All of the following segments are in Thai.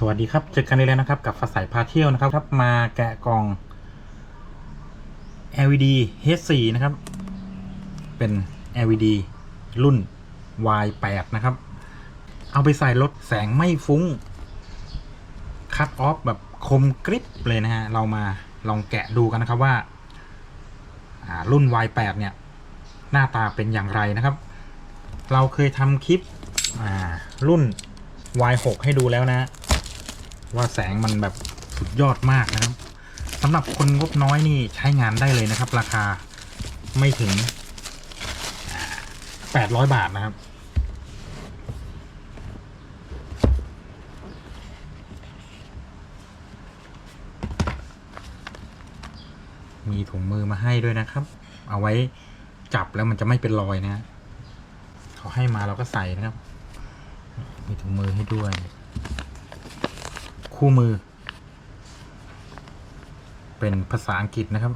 สวัสดีครับ เจอกันอีกแล้วนะครับ กับฟ้าใสพาเที่ยวนะครับครับ มาแกะกล่อง LED H4 นะครับ เป็น LED รุ่น Y8 นะครับ เอาไปใส่รถแสงไม่ฟุ้ง คัดออฟแบบคมกริบเลยนะฮะ เรามาลองแกะดูกันนะครับว่าอ่า รุ่น Y8 เนี่ย หน้าตาเป็นอย่างไรนะครับ เราเคยทำคลิปอ่ารุ่น Y6 ให้ดูแล้วนะ ว่าแสงมันแบบสุดยอดมากนะครับสำหรับคนงบน้อยนี่ใช้งานได้เลยนะครับ ราคาไม่ถึง 800 บาทนะครับ มีถุงมือมาให้ด้วยนะครับ เอาไว้จับแล้วมันจะไม่เป็นรอยนะ เขาให้มาเราก็ใส่นะครับ มีถุงมือให้ด้วย คู่มือ เป็นภาษาอังกฤษนะครับ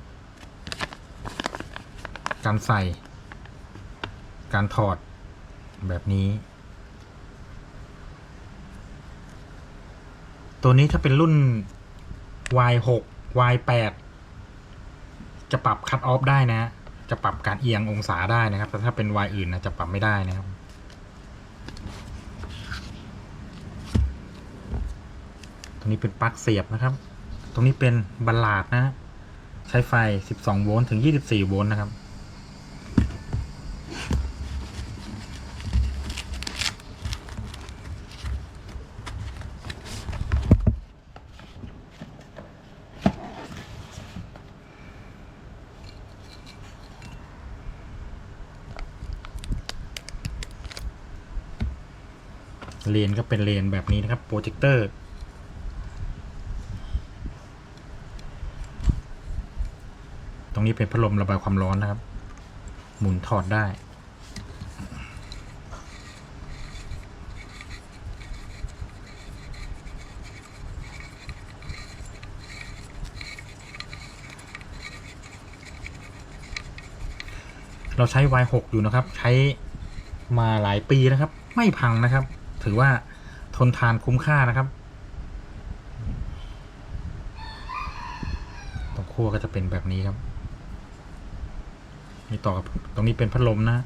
การใส่ การถอดแบบนี้ ตัวนี้ถ้าเป็นรุ่น Y6 Y8 จะปรับคั t ออฟได้นะ จะปรับการเอียงองศาได้นะครับ แต่ถ้าเป็น Y อื่นนะจะปรับไม่ได้นะครับ ตรงนี้เป็นปลั๊กเสียบนะครับ ตรงนี้เป็นบัลลาดนะ ใช้ไฟ 12 โวลต์ถึง 24 โวลต์นะครับ เลนก็เป็นเลนแบบนี้นะครับ โปรเจคเตอร์ รงนี้เป็นพัดลมระบายความร้อนนะครับ หมุนถอดได้ เราใช้ Y6 อยู่นะครับ ใช้มาหลายปีนะครับ ไม่พังนะครับ ถือว่าทนทานคุ้มค่านะครับตรงขั้วก็จะเป็นแบบนี้ครับ มีต่อกับตรงนี้เป็นพัดลมนะ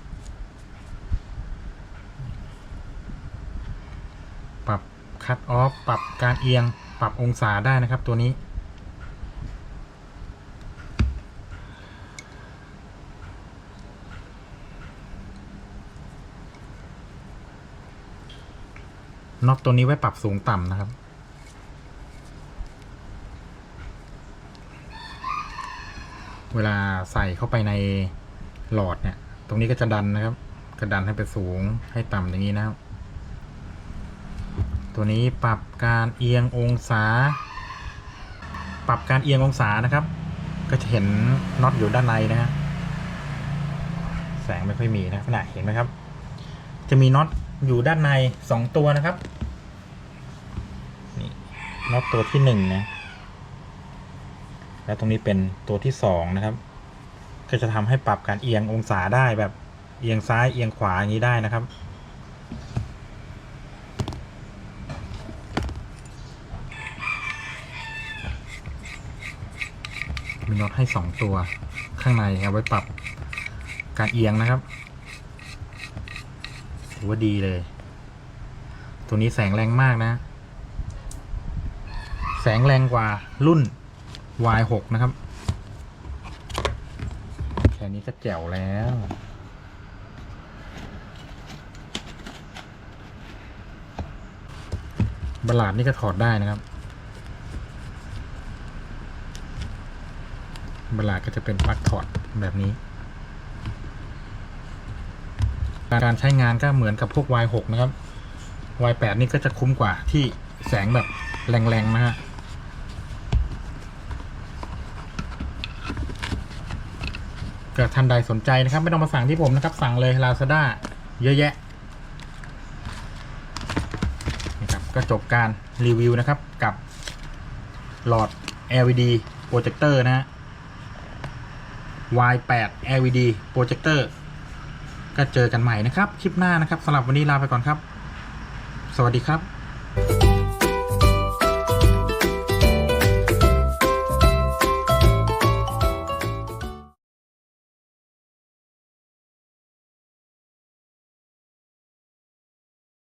ปรับคัตออฟ ปรับการเอียง ปรับองศาได้นะครับตัวนี้ น็อตตัวนี้ไว้ปรับสูงต่ำนะครับเวลาใส่เข้าไปใน หลอดเนี่ย ตรงนี้ก็จะดันนะครับ กระดันให้ไปสูงให้ต่ำอย่างนี้นะครับ ตัวนี้ปรับการเอียงองศา ปรับการเอียงองศานะครับ ก็จะเห็นน็อตอยู่ด้านในนะฮะแสงไม่ค่อยมีนะขนาดเห็นไหมครับ จะมีน็อตอยู่ด้านในสองตัวนะครับนี่น็อตตัวที่หนึ่งนะแล้วตรงนี้เป็นตัวที่สองนะครับ ก็จะทำให้ปรับการเอียงองศาได้แบบเอียงซ้ายเอียงขวาอย่างนี้ได้นะครับ มีน็อตให้สองตัวข้างในเอาไว้ปรับการเอียงนะครับถือว่าดีเลย ตัวนี้แสงแรงมากนะ แสงแรงกว่ารุ่น Y6 นะครับ ค่นี้ก็แจ๋วแล้ว บลาดนี่ก็ถอดได้นะครับ บลาดก็จะเป็นปลั๊กถอดแบบนี้ การใช้งานก็เหมือนกับพวก Y6 นะครับ Y8 นี่ก็จะคุ้มกว่าที่แสงแบบแรงๆนะฮะ ก็ท่านใดสนใจนะครับ ไม่ต้องมาสั่งที่ผมนะครับ สั่งเลย Lazada เยอะแยะนะครับก็จบการรีวิวนะครับกับหลอด LED โปรเจคเตอร์นะฮะ Y8 LED โปรเจคเตอร์ก็เจอกันใหม่นะครับ คลิปหน้านะครับสำหรับวันนี้ลาไปก่อนครับ สวัสดีครับ